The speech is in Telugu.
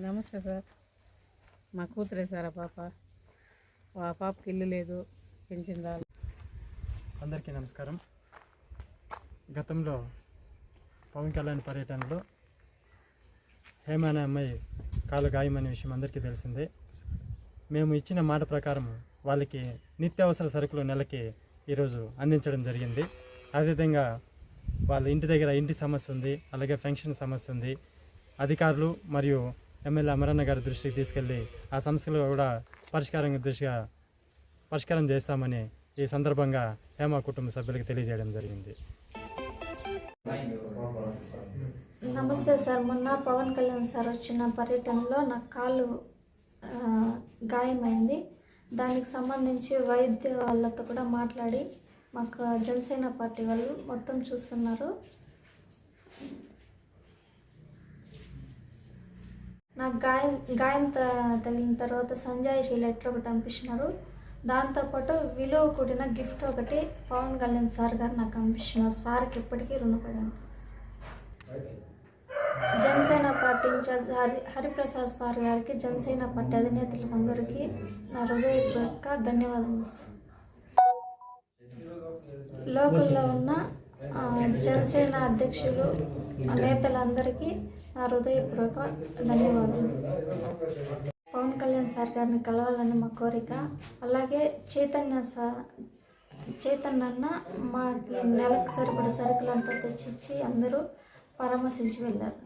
నమస్తే సార్. మా కూతురే సార్ ఆ పాప. ఆ పాపకి ఇల్లు లేదు పెంచిన రాలి. అందరికీ నమస్కారం. గతంలో పవన్ కళ్యాణ్ పర్యటనలో హేమ అనే అమ్మాయి కాలు గాయమనే విషయం అందరికీ తెలిసిందే. మేము ఇచ్చిన మాట ప్రకారం వాళ్ళకి నిత్యావసర సరుకులు నెలకి ఈరోజు అందించడం జరిగింది. అదేవిధంగా వాళ్ళ ఇంటి దగ్గర ఇంటి సమస్య ఉంది అలాగే పెన్షన్ సమస్య ఉంది. అధికారులు మరియు ఎమ్మెల్యే అమరన్న గారి దృష్టికి తీసుకెళ్ళి ఆ సమస్యలు కూడా పరిష్కారం దృష్టిగా పరిష్కారం చేస్తామని ఈ సందర్భంగా హేమ కుటుంబ సభ్యులకు తెలియజేయడం జరిగింది. నమస్తే సార్. మొన్న పవన్ కళ్యాణ్ సార్ వచ్చిన పర్యటనలో నా కాలు గాయమైంది. దానికి సంబంధించి వైద్య వాళ్ళతో కూడా మాట్లాడి మాకు జనసేన పార్టీ వాళ్ళు మొత్తం చూస్తున్నారు. నాకు గాయం గాయం తగిలిన తర్వాత సంజాయిషి లెటర్ ఒకటి పంపించినారు. దాంతోపాటు విలువ కూడిన గిఫ్ట్ ఒకటి పవన్ కళ్యాణ్ సార్ గారు నాకు పంపించినారు. సార్కి ఇప్పటికీ రుణపడాను Janasena party incharge Hari Hariprasad sir గారికి జనసేన పార్టీ అధినేతలకు అందరికీ నా హృదయపూర్వక ధన్యవాదములు సార్. లోకల్లో ఉన్న జనసేన అధ్యక్షులు నేతలందరికీ నా హృదయపూర్వక ధన్యవాదాలు. పవన్ కళ్యాణ్ సార్ గారిని కలవాలని మా కోరిక అలాగే చైతన్య సార్ చైతన్య అన్న మాకి నెలకు సరిపడే సరుకులంతా తెచ్చిచ్చి అందరూ పరామర్శించి వెళ్ళారు.